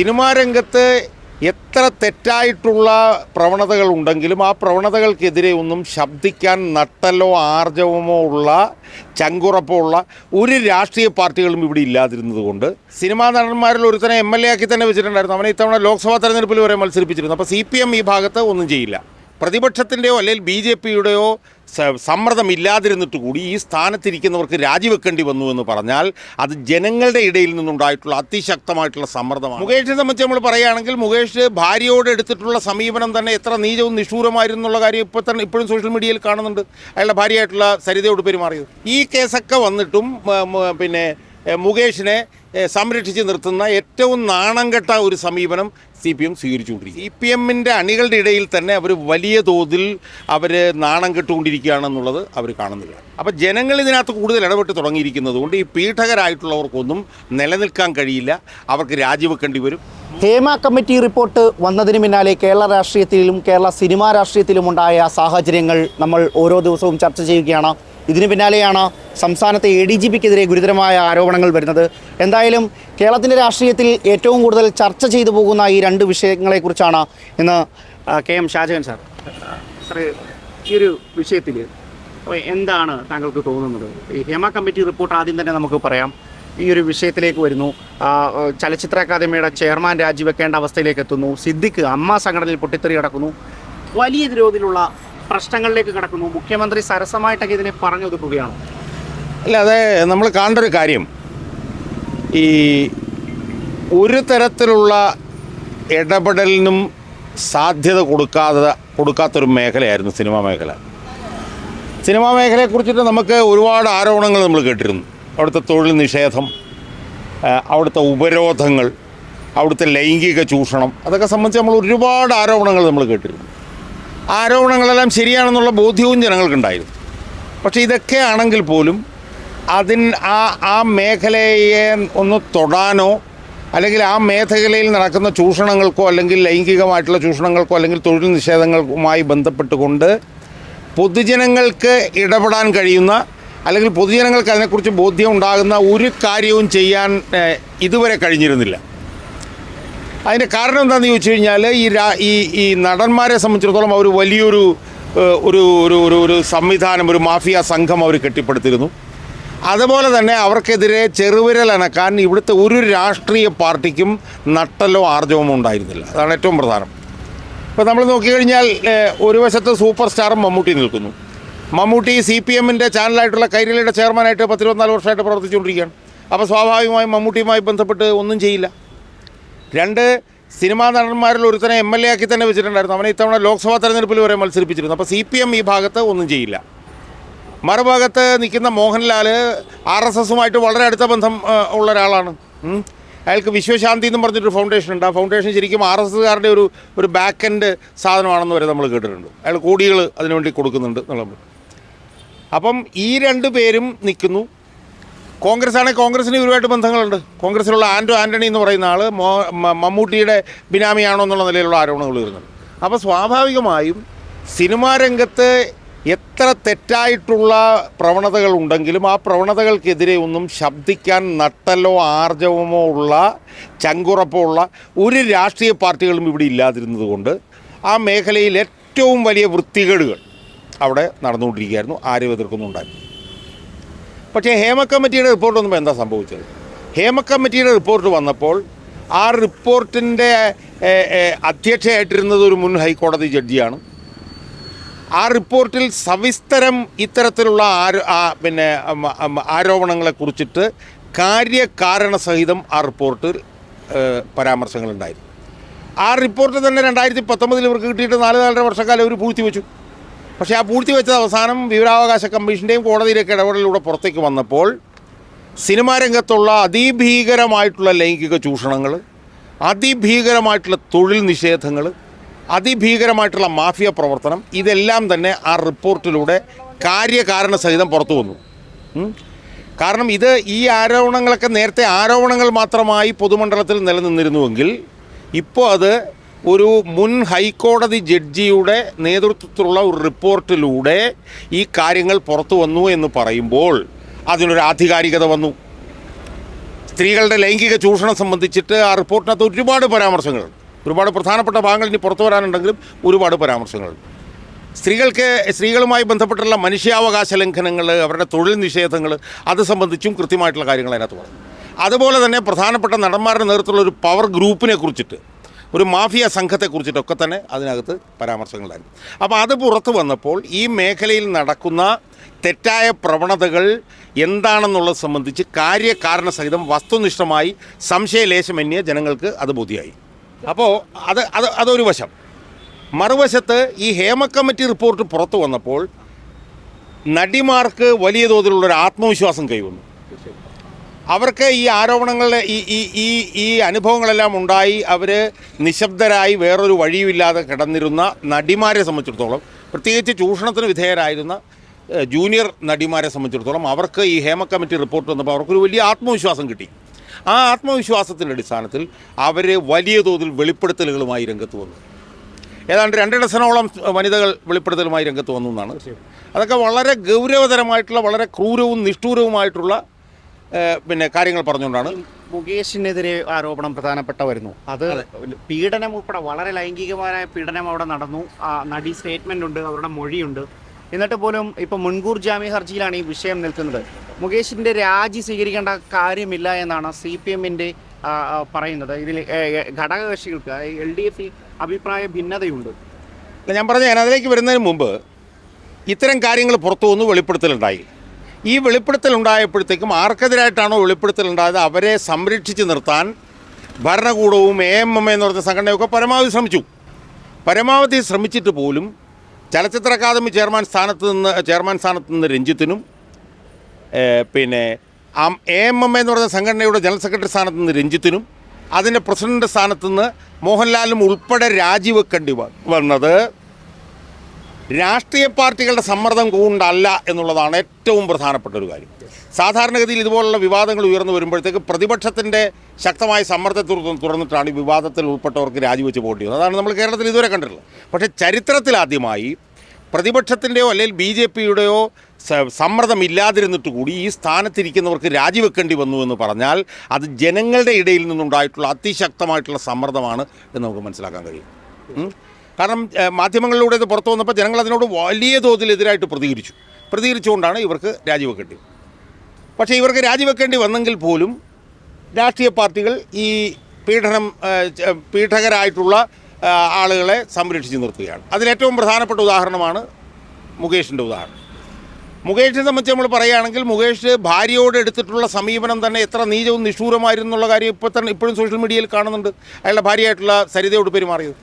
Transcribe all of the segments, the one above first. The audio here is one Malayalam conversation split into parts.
സിനിമാ രംഗത്ത് എത്ര തെറ്റായിട്ടുള്ള പ്രവണതകൾ ഉണ്ടെങ്കിലും ആ പ്രവണതകൾക്കെതിരെ ഒന്നും ശബ്ദിക്കാൻ നട്ടലോ ആർജവമോ ഉള്ള ചങ്കുറപ്പോ ഉള്ള ഒരു രാഷ്ട്രീയ പാർട്ടികളും ഇവിടെ ഇല്ലാതിരുന്നത് കൊണ്ട് സിനിമാ നടന്മാരിൽ ഒരുത്തനെ എം എൽ എ ആക്കി തന്നെ വെച്ചിട്ടുണ്ടായിരുന്നു. അവനെ ഇത്തവണ ലോക്സഭാ തെരഞ്ഞെടുപ്പിൽ വരെ മത്സരിപ്പിച്ചിരുന്നു. അപ്പോൾ സി പി എം ഈ ഭാഗത്ത് ഒന്നും ചെയ്യില്ല. പ്രതിപക്ഷത്തിന്റെയോ അല്ലെങ്കിൽ ബി ജെ പിയുടെയോ സമ്മർദ്ദമില്ലാതിരുന്നിട്ട് കൂടി ഈ സ്ഥാനത്തിരിക്കുന്നവർക്ക് രാജിവെക്കേണ്ടി വന്നു എന്ന് പറഞ്ഞാൽ അത് ജനങ്ങളുടെ ഇടയിൽ നിന്നുണ്ടായിട്ടുള്ള അതിശക്തമായിട്ടുള്ള സമ്മർദ്ദമാണ്. മുകേഷിനെ സംബന്ധിച്ച് നമ്മൾ പറയുകയാണെങ്കിൽ മുകേഷ് ഭാര്യയോട് എടുത്തിട്ടുള്ള സമീപനം തന്നെ എത്ര നീചവും നിഷൂരമായിരുന്നു എന്നുള്ള കാര്യം ഇപ്പോൾ തന്നെ ഇപ്പോഴും സോഷ്യൽ മീഡിയയിൽ കാണുന്നുണ്ട്. അയാളുടെ ഭാര്യയായിട്ടുള്ള സരിതയോട് പെരുമാറിയത്. ഈ കേസൊക്കെ വന്നിട്ടും പിന്നെ മുകേഷിനെ സംരക്ഷിച്ച് നിർത്തുന്ന ഏറ്റവും നാണംകെട്ട ഒരു സമീപനം സി പി എം സ്വീകരിച്ചുകൊണ്ടിരിക്കും സി പി എമ്മിന്റെ അണികളുടെ ഇടയിൽ തന്നെ അവർ വലിയ തോതിൽ അവർ നാണം കെട്ടുകൊണ്ടിരിക്കുകയാണെന്നുള്ളത് അവർ കാണുന്നില്ല. അപ്പോൾ ജനങ്ങൾ ഇതിനകത്ത് കൂടുതൽ ഇടപെട്ട് തുടങ്ങിയിരിക്കുന്നത് കൊണ്ട് ഈ പീഠകരായിട്ടുള്ളവർക്കൊന്നും നിലനിൽക്കാൻ കഴിയില്ല. അവർക്ക് രാജിവെക്കേണ്ടി വരും. ഹേമ കമ്മിറ്റി റിപ്പോർട്ട് വന്നതിന് പിന്നാലെ കേരള രാഷ്ട്രീയത്തിലും കേരള സിനിമാ രാഷ്ട്രീയത്തിലും ഉണ്ടായ സാഹചര്യങ്ങൾ നമ്മൾ ഓരോ ദിവസവും ചർച്ച ചെയ്യുകയാണ്. ഇതിന് പിന്നാലെയാണ് സംസ്ഥാനത്തെ എ ഡി ജി പിക്കെതിരെ ഗുരുതരമായ ആരോപണങ്ങൾ വരുന്നത്. എന്തായാലും കേരളത്തിന്റെ രാഷ്ട്രീയത്തിൽ ഏറ്റവും കൂടുതൽ ചർച്ച ചെയ്തു പോകുന്ന ഈ രണ്ട് വിഷയങ്ങളെക്കുറിച്ചാണ് ഇന്ന് കെ എം ഷാജകൻ സാർ. സാറേ ഈ ഒരു വിഷയത്തിൽ എന്താണ് താങ്കൾക്ക് തോന്നുന്നത്? ഈ ഹേമ കമ്മിറ്റി റിപ്പോർട്ട് ആദ്യം തന്നെ നമുക്ക് പറയാം. ഈ ഒരു വിഷയത്തിലേക്ക് വരുന്നു. ചലച്ചിത്ര അക്കാദമിയുടെ ചെയർമാൻ രാജിവെക്കേണ്ട അവസ്ഥയിലേക്ക് എത്തുന്നു. സിദ്ദിഖ് അമ്മ സംഘടനയിൽ പൊട്ടിത്തെറി കിടക്കുന്നു വലിയ തോതിലുള്ള പ്രശ്നങ്ങളിലേക്ക് കിടക്കുന്നു. മുഖ്യമന്ത്രി സരസമായിട്ടൊക്കെ ഇതിനെ പറഞ്ഞൊതുക്കുകയാണ്. അല്ല അതെ നമ്മൾ കാണേണ്ട ഒരു കാര്യം. ഈ ഒരു തരത്തിലുള്ള ഇടപെടലിനും സാധ്യത കൊടുക്കാതെ കൊടുക്കാത്തൊരു മേഖലയായിരുന്നു സിനിമാ മേഖല. സിനിമാ മേഖലയെക്കുറിച്ചിട്ട് നമുക്ക് ഒരുപാട് ആരോപണങ്ങൾ നമ്മൾ കേട്ടിരുന്നു. അവിടുത്തെ തൊഴിൽ നിഷേധം അവിടുത്തെ ഉപരോധങ്ങൾ അവിടുത്തെ ലൈംഗിക ചൂഷണം അതൊക്കെ സംബന്ധിച്ച് നമ്മൾ ഒരുപാട് ആരോപണങ്ങൾ നമ്മൾ കേട്ടിരുന്നു. ആരോപണങ്ങളെല്ലാം ശരിയാണെന്നുള്ള ബോധ്യവും ജനങ്ങൾക്കുണ്ടായിരുന്നു. പക്ഷേ ഇതൊക്കെ ആണെങ്കിൽ പോലും അതിൻ ആ ആ മേഖലയെ ഒന്ന് തൊടാനോ അല്ലെങ്കിൽ ആ മേഖലയിൽ നടക്കുന്ന ചൂഷണങ്ങൾക്കോ അല്ലെങ്കിൽ ലൈംഗികമായിട്ടുള്ള ചൂഷണങ്ങൾക്കോ അല്ലെങ്കിൽ തൊഴിൽ നിഷേധങ്ങൾക്കുമായി ബന്ധപ്പെട്ടുകൊണ്ട് പൊതുജനങ്ങൾക്ക് ഇടപെടാൻ കഴിയുന്ന അല്ലെങ്കിൽ പൊതുജനങ്ങൾക്ക് അതിനെക്കുറിച്ച് ബോധ്യം ഉണ്ടാകുന്ന ഒരു കാര്യവും ചെയ്യാൻ ഇതുവരെ കഴിഞ്ഞിരുന്നില്ല. അതിന്റെ കാരണം എന്താണെന്ന് ചോദിച്ചു കഴിഞ്ഞാൽ ഈ ഈ ഈ നടന്മാരെ സംബന്ധിച്ചിടത്തോളം അവർ വലിയൊരു ഒരു ഒരു ഒരു ഒരു സംവിധാനം ഒരു മാഫിയ സംഘം അവർ കെട്ടിപ്പടുത്തിരുന്നു. അതുപോലെ തന്നെ അവർക്കെതിരെ ചെറുവിരൽ അനക്കാൻ ഇവിടുത്തെ ഒരു രാഷ്ട്രീയ പാർട്ടിക്കും നട്ടലോ ആർജവമോ ഉണ്ടായിരുന്നില്ല. അതാണ് ഏറ്റവും പ്രധാനം. ഇപ്പോൾ നമ്മൾ നോക്കിക്കഴിഞ്ഞാൽ ഒരു വശത്ത് സൂപ്പർ സ്റ്റാറും മമ്മൂട്ടി നിൽക്കുന്നു. മമ്മൂട്ടി സി പി എമ്മിന്റെ ചാനലായിട്ടുള്ള കൈരളിയുടെ ചെയർമാനായിട്ട് പത്തിരുപത്തിനാല് വർഷമായിട്ട് പ്രവർത്തിച്ചുകൊണ്ടിരിക്കുകയാണ്. അപ്പോൾ സ്വാഭാവികമായും മമ്മൂട്ടിയുമായി ബന്ധപ്പെട്ട് ഒന്നും ചെയ്യില്ല. രണ്ട് സിനിമാ നടന്മാരിൽ ഒരുത്തനെ എം എൽ എ ആക്കി തന്നെ വെച്ചിട്ടുണ്ടായിരുന്നു. അവനെ ഇത്തവണ ലോക്സഭാ തെരഞ്ഞെടുപ്പിൽ വരെ മത്സരിപ്പിച്ചിരുന്നു. അപ്പോൾ സി പി എം ഈ ഭാഗത്ത് ഒന്നും ചെയ്യില്ല. മറുഭാഗത്ത് നിൽക്കുന്ന മോഹൻലാൽ ആർ എസ് എസുമായിട്ട് വളരെ അടുത്ത ബന്ധം ഉള്ള ഒരാളാണ് അയാൾക്ക് വിശ്വശാന്തി എന്ന് പറഞ്ഞിട്ടൊരു ഫൗണ്ടേഷൻ ഉണ്ട്. ആ ഫൗണ്ടേഷൻ ശരിക്കും ആർ എസ് എസ്സുകാരുടെ ഒരു ഒരു ബാക്ക് എൻഡ് സാധനമാണെന്ന് വരെ നമ്മൾ കേട്ടിട്ടുണ്ട്. അയാൾ കോടികൾ അതിനുവേണ്ടി കൊടുക്കുന്നുണ്ട് എന്നുള്ളത്. അപ്പം ഈ രണ്ട് പേരും നിൽക്കുന്നു. കോൺഗ്രസ് ആണെങ്കിൽ കോൺഗ്രസിന് ഇവരുമായിട്ട് ബന്ധങ്ങളുണ്ട്. കോൺഗ്രസിലുള്ള ആന്റോ ആന്റണി എന്ന് പറയുന്ന ആൾ മമ്മൂട്ടിയുടെ ബിനാമിയാണോ എന്നുള്ള നിലയിലുള്ള ആരോപണങ്ങൾ വരുന്നുണ്ട് അപ്പോൾ സ്വാഭാവികമായും സിനിമാ രംഗത്ത് എത്ര തെറ്റായിട്ടുള്ള പ്രവണതകൾ ഉണ്ടെങ്കിലും ആ പ്രവണതകൾക്കെതിരെ ഒന്നും ശബ്ദിക്കാൻ നട്ടലോ ആർജവമോ ഉള്ള ചങ്കുറപ്പോ ഉള്ള ഒരു രാഷ്ട്രീയ പാർട്ടികളും ഇവിടെ ഇല്ലാതിരുന്നത് കൊണ്ട് ആ മേഖലയിൽ ഏറ്റവും വലിയ വൃത്തികേടുകൾ അവിടെ നടന്നുകൊണ്ടിരിക്കുകയായിരുന്നു. ആരും എതിർക്കുന്നുണ്ടായിരുന്നു പക്ഷേ ഹേമ കമ്മിറ്റിയുടെ റിപ്പോർട്ട് വന്നപ്പോൾ എന്താ സംഭവിച്ചത്? ഹേമ കമ്മിറ്റിയുടെ റിപ്പോർട്ട് വന്നപ്പോൾ ആ റിപ്പോർട്ടിന്റെ അധ്യക്ഷയായിട്ടിരുന്നത് ഒരു മുൻ ഹൈക്കോടതി ജഡ്ജിയാണ്. ആ റിപ്പോർട്ടിൽ സവിസ്തരം ഇത്തരത്തിലുള്ള ആരോ പിന്നെ ആരോപണങ്ങളെ കുറിച്ചിട്ട് കാര്യകാരണ സഹിതം ആ റിപ്പോർട്ടിൽ പരാമർശങ്ങളുണ്ടായിരുന്നു ആ റിപ്പോർട്ട് തന്നെ രണ്ടായിരത്തി പത്തൊമ്പതിൽ ഇവർക്ക് കിട്ടിയിട്ട് നാല് നാലര വർഷക്കാലം അവർ പൂഴ്ത്തി വെച്ചു. പക്ഷേ ആ പൂഴ്ത്തി വെച്ചത് അവസാനം വിവരാവകാശ കമ്മീഷന്റെയും കോടതിയിലൊക്കെ ഇടപെടലിലൂടെ പുറത്തേക്ക് വന്നപ്പോൾ സിനിമാ രംഗത്തുള്ള അതിഭീകരമായിട്ടുള്ള ലൈംഗിക ചൂഷണങ്ങൾ അതിഭീകരമായിട്ടുള്ള തൊഴിൽ നിഷേധങ്ങൾ അതിഭീകരമായിട്ടുള്ള മാഫിയ പ്രവർത്തനം ഇതെല്ലാം തന്നെ ആ റിപ്പോർട്ടിലൂടെ കാര്യകാരണ സഹിതം പുറത്തു വന്നു. കാരണം ഇത് ഈ ആരോപണങ്ങളൊക്കെ നേരത്തെ ആരോപണങ്ങൾ മാത്രമായി പൊതുമണ്ഡലത്തിൽ നിലനിന്നിരുന്നുവെങ്കിൽ ഇപ്പോൾ അത് ഒരു മുൻ ഹൈക്കോടതി ജഡ്ജിയുടെ നേതൃത്വത്തിലുള്ള ഒരു റിപ്പോർട്ടിലൂടെ ഈ കാര്യങ്ങൾ പുറത്തു വന്നു എന്ന് പറയുമ്പോൾ അതിനൊരു ആധികാരികത വന്നു. സ്ത്രീകളുടെ ലൈംഗിക ചൂഷണം സംബന്ധിച്ചിട്ട് ആ റിപ്പോർട്ടിനകത്ത് ഒരുപാട് പരാമർശങ്ങൾ. ഒരുപാട് പ്രധാനപ്പെട്ട ഭാഗങ്ങൾ ഇനി പുറത്തു വരാനുണ്ടെങ്കിലും ഒരുപാട് പരാമർശങ്ങൾ. സ്ത്രീകൾക്ക് സ്ത്രീകളുമായി ബന്ധപ്പെട്ടുള്ള മനുഷ്യാവകാശ ലംഘനങ്ങൾ അവരുടെ തൊഴിൽ നിഷേധങ്ങൾ അത് സംബന്ധിച്ചും കൃത്യമായിട്ടുള്ള കാര്യങ്ങൾ അതിനകത്ത് പറഞ്ഞു അതുപോലെ തന്നെ പ്രധാനപ്പെട്ട നടന്മാരുടെ നേതൃത്വമുള്ള ഒരു പവർ ഗ്രൂപ്പിനെ കുറിച്ചിട്ട്. ഒരു മാഫിയ സംഘത്തെ സംഘത്തെക്കുറിച്ചിട്ടൊക്കെ തന്നെ അതിനകത്ത് പരാമർശങ്ങളായിരുന്നു അപ്പോൾ അത് പുറത്തു വന്നപ്പോൾ ഈ മേഖലയിൽ നടക്കുന്ന തെറ്റായ പ്രവണതകൾ എന്താണെന്നുള്ളത് സംബന്ധിച്ച് കാര്യകാരണ സഹിതം വസ്തുനിഷ്ഠമായി സംശയലേശമന്യ ജനങ്ങൾക്ക് അത് ബോധ്യമായി. അപ്പോൾ അത് അത് അതൊരു വശം. മറുവശത്ത് ഈ ഹേമ കമ്മിറ്റി റിപ്പോർട്ട് പുറത്തു വന്നപ്പോൾ നടിമാർക്ക് വലിയ തോതിലുള്ള ഒരു ആത്മവിശ്വാസം കൈവന്നു. അവർക്ക് ഈ ആരോപണങ്ങളുടെ ഈ ഈ ഈ ഈ അനുഭവങ്ങളെല്ലാം ഉണ്ടായി. അവർ നിശബ്ദരായി വേറൊരു വഴിയുമില്ലാതെ കിടന്നിരുന്ന നടിമാരെ സംബന്ധിച്ചിടത്തോളം പ്രത്യേകിച്ച് ചൂഷണത്തിന് വിധേയരായിരുന്ന ജൂനിയർ നടിമാരെ സംബന്ധിച്ചിടത്തോളം അവർക്ക് ഈ ഹേമ കമ്മിറ്റി റിപ്പോർട്ട് വന്നപ്പോൾ അവർക്കൊരു വലിയ ആത്മവിശ്വാസം കിട്ടി. ആ ആത്മവിശ്വാസത്തിന്റെ അടിസ്ഥാനത്തിൽ അവർ വലിയ തോതിൽ വെളിപ്പെടുത്തലുകളുമായി രംഗത്ത് വന്നു. ഏതാണ്ട് രണ്ട് ഡസനോളം വനിതകൾ വെളിപ്പെടുത്തലുമായി രംഗത്ത് വന്നു എന്നാണ്. അതൊക്കെ വളരെ ഗൗരവതരമായിട്ടുള്ള വളരെ ക്രൂരവും നിഷ്ഠൂരവുമായിട്ടുള്ള പിന്നെ കാര്യങ്ങൾ പറഞ്ഞുകൊണ്ടാണ്. മുകേഷിനെതിരെ ആരോപണം പ്രധാനപ്പെട്ട വരുന്നു അത്. പീഡനം ഉൾപ്പെടെ വളരെ ലൈംഗികമായ പീഡനം അവിടെ നടന്നു. ആ നടി സ്റ്റേറ്റ്മെന്റ് ഉണ്ട് അവരുടെ മൊഴിയുണ്ട്. എന്നിട്ട് പോലും ഇപ്പൊ മുൻകൂർ ജാമ്യ ഹർജിയിലാണ് ഈ വിഷയം നിൽക്കുന്നത്. മുകേഷിന്റെ രാജി സ്വീകരിക്കേണ്ട കാര്യമില്ല എന്നാണ് സി പി എമ്മിന്റെ പറയുന്നത്. ഇതിൽ ഘടകകക്ഷികൾക്ക് എൽ ഡി എഫ് അഭിപ്രായ ഭിന്നതയുണ്ട്. ഞാൻ പറഞ്ഞു ഞാൻ അതിലേക്ക് വരുന്നതിന് മുമ്പ് ഇത്തരം കാര്യങ്ങൾ പുറത്തു വന്നു വെളിപ്പെടുത്തലുണ്ടായി. ഈ വെളിപ്പെടുത്തൽ ഉണ്ടായപ്പോഴത്തേക്കും ആർക്കെതിരായിട്ടാണോ വെളിപ്പെടുത്തൽ ഉണ്ടായത് അവരെ സംരക്ഷിച്ച് നിർത്താൻ ഭരണകൂടവും എ എം എം എന്ന് പറഞ്ഞ സംഘടനയൊക്കെ പരമാവധി ശ്രമിച്ചു. പരമാവധി ശ്രമിച്ചിട്ട് പോലും ചലച്ചിത്ര അക്കാദമി ചെയർമാൻ സ്ഥാനത്ത് നിന്ന് ചെയർമാൻ സ്ഥാനത്ത് നിന്ന് രഞ്ജിത്തിനും പിന്നെ എ എം എം എന്ന് പറഞ്ഞ സംഘടനയുടെ ജനറൽ സെക്രട്ടറി സ്ഥാനത്ത് നിന്ന് രഞ്ജിത്തിനും അതിന്റെ പ്രസിഡന്റ് സ്ഥാനത്ത് നിന്ന് മോഹൻലാലും ഉൾപ്പെടെ രാജിവെക്കേണ്ടി വന്നത് രാഷ്ട്രീയ പാർട്ടികളുടെ സമ്മർദ്ദം കൊണ്ടല്ല എന്നുള്ളതാണ് ഏറ്റവും പ്രധാനപ്പെട്ട ഒരു കാര്യം. സാധാരണഗതിയിൽ ഇതുപോലുള്ള വിവാദങ്ങൾ ഉയർന്നു വരുമ്പോഴത്തേക്ക് പ്രതിപക്ഷത്തിന്റെ ശക്തമായ സമ്മർദ്ദത്തെ തുടർന്നിട്ടാണ് ഈ വിവാദത്തിൽ ഉൾപ്പെട്ടവർക്ക് രാജിവെച്ച് പോകേണ്ടി വന്നത്. അതാണ് നമ്മൾ കേരളത്തിൽ ഇതുവരെ കണ്ടിട്ടുള്ളത്. പക്ഷേ ചരിത്രത്തിലാദ്യമായി പ്രതിപക്ഷത്തിന്റെയോ അല്ലെങ്കിൽ ബി ജെ പിയുടെയോ സമ്മർദ്ദമില്ലാതിരുന്നിട്ട് കൂടി ഈ സ്ഥാനത്തിരിക്കുന്നവർക്ക് രാജിവെക്കേണ്ടി വന്നു എന്ന് പറഞ്ഞാൽ അത് ജനങ്ങളുടെ ഇടയിൽ നിന്നുണ്ടായിട്ടുള്ള അതിശക്തമായിട്ടുള്ള സമ്മർദ്ദമാണ് എന്ന് നമുക്ക് മനസ്സിലാക്കാൻ കഴിയും. കാരണം മാധ്യമങ്ങളിലൂടെ ഇത് പുറത്തു വന്നപ്പോൾ ജനങ്ങൾ അതിനോട് വലിയ തോതിൽ എതിരായിട്ട് പ്രതികരിച്ചു. പ്രതികരിച്ചുകൊണ്ടാണ് ഇവർക്ക് രാജിവെക്കേണ്ടി. പക്ഷേ ഇവർക്ക് രാജിവെക്കേണ്ടി വന്നെങ്കിൽ പോലും രാഷ്ട്രീയ പാർട്ടികൾ ഈ പീഡനം പീഡകരായിട്ടുള്ള ആളുകളെ സംരക്ഷിച്ച് നിർത്തുകയാണ്. അതിലേറ്റവും പ്രധാനപ്പെട്ട ഉദാഹരണമാണ് മുകേഷിന്റെ ഉദാഹരണം. മുകേഷിനെ സംബന്ധിച്ച് നമ്മൾ പറയുകയാണെങ്കിൽ മുകേഷ് ഭാര്യയോട് എടുത്തിട്ടുള്ള സമീപനം തന്നെ എത്ര നീചവും നിഷ്ഠൂരമായിരുന്നു എന്നുള്ള കാര്യം ഇപ്പോൾ തന്നെ ഇപ്പോഴും സോഷ്യൽ മീഡിയയിൽ കാണുന്നുണ്ട്. അയാളുടെ ഭാര്യയായിട്ടുള്ള സരിതയോട് പെരുമാറിയത്.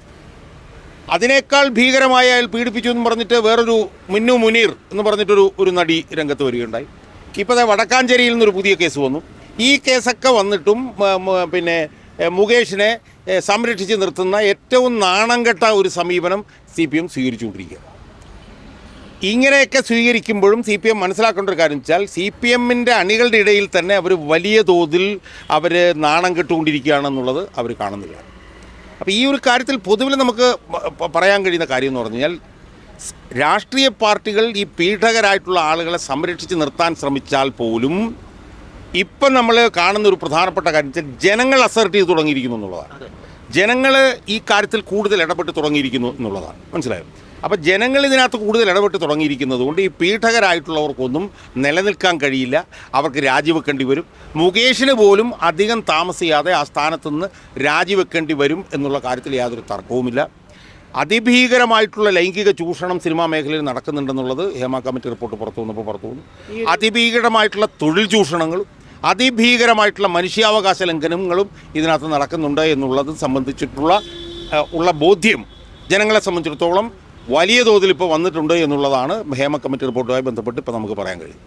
അതിനേക്കാൾ ഭീകരമായ അയാൾ പീഡിപ്പിച്ചു എന്ന് പറഞ്ഞിട്ട് വേറൊരു മിന്നു മുനീർ എന്ന് പറഞ്ഞിട്ടൊരു ഒരു നടി രംഗത്ത് വരികയുണ്ടായി. ഇപ്പോൾ വടക്കാഞ്ചേരിയിൽ നിന്നൊരു പുതിയ കേസ് വന്നു. ഈ കേസൊക്കെ വന്നിട്ടും പിന്നെ മുകേഷിനെ സംരക്ഷിച്ച് നിർത്തുന്ന ഏറ്റവും നാണം കെട്ട ഒരു സമീപനം സി പി എം സ്വീകരിച്ചുകൊണ്ടിരിക്കുക ഇങ്ങനെയൊക്കെ സ്വീകരിക്കുമ്പോഴും സി പി എം മനസ്സിലാക്കേണ്ട ഒരു കാര്യം വെച്ചാൽ സി പി എമ്മിന്റെ അണികളുടെ ഇടയിൽ തന്നെ അവർ വലിയ തോതിൽ അവർ നാണം കെട്ടുകൊണ്ടിരിക്കുകയാണെന്നുള്ളത് അവർ കാണുന്നില്ല. അപ്പോൾ ഈ ഒരു കാര്യത്തിൽ പൊതുവിൽ നമുക്ക് പറയാൻ കഴിയുന്ന കാര്യം എന്ന് പറഞ്ഞു കഴിഞ്ഞാൽ രാഷ്ട്രീയ പാർട്ടികൾ ഈ പീഡകരായിട്ടുള്ള ആളുകളെ സംരക്ഷിച്ച് നിർത്താൻ ശ്രമിച്ചാൽ പോലും ഇപ്പം നമ്മൾ കാണുന്ന ഒരു പ്രധാനപ്പെട്ട കാര്യം വെച്ചാൽ ജനങ്ങൾ അസർട്ട് ചെയ്ത് തുടങ്ങിയിരിക്കുന്നു എന്നുള്ളതാണ്. ജനങ്ങൾ ഈ കാര്യത്തിൽ കൂടുതൽ ഇടപെട്ട് തുടങ്ങിയിരിക്കുന്നു എന്നുള്ളതാണ്. മനസ്സിലായോ? അപ്പോൾ ജനങ്ങൾ ഇതിനകത്ത് കൂടുതൽ ഇടപെട്ട് തുടങ്ങിയിരിക്കുന്നത് കൊണ്ട് ഈ പീഠകരായിട്ടുള്ളവർക്കൊന്നും നിലനിൽക്കാൻ കഴിയില്ല. അവർക്ക് രാജിവെക്കേണ്ടി വരും. മുകേഷിന് പോലും അധികം താമസിയാതെ ആ സ്ഥാനത്ത് നിന്ന് രാജിവെക്കേണ്ടി വരും എന്നുള്ള കാര്യത്തിൽ യാതൊരു തർക്കവുമില്ല. അതിഭീകരമായിട്ടുള്ള ലൈംഗിക ചൂഷണം സിനിമാ മേഖലയിൽ നടക്കുന്നുണ്ടെന്നുള്ളത് ഹേമ കമ്മിറ്റി റിപ്പോർട്ട് പുറത്തു വന്നപ്പോൾ പുറത്തു വന്നു. അതിഭീകരമായിട്ടുള്ള തൊഴിൽ ചൂഷണങ്ങളും അതിഭീകരമായിട്ടുള്ള മനുഷ്യാവകാശ ലംഘനങ്ങളും ഇതിനകത്ത് നടക്കുന്നുണ്ട് എന്നുള്ളത് സംബന്ധിച്ചിട്ടുള്ള ഉള്ള ബോധ്യം ജനങ്ങളെ സംബന്ധിച്ചിടത്തോളം വലിയ തോതിൽ ഇപ്പോൾ വന്നിട്ടുണ്ട് എന്നുള്ളതാണ് ഹേമ കമ്മിറ്റി റിപ്പോർട്ടുമായി ബന്ധപ്പെട്ട് ഇപ്പോൾ നമുക്ക് പറയാൻ കഴിയും.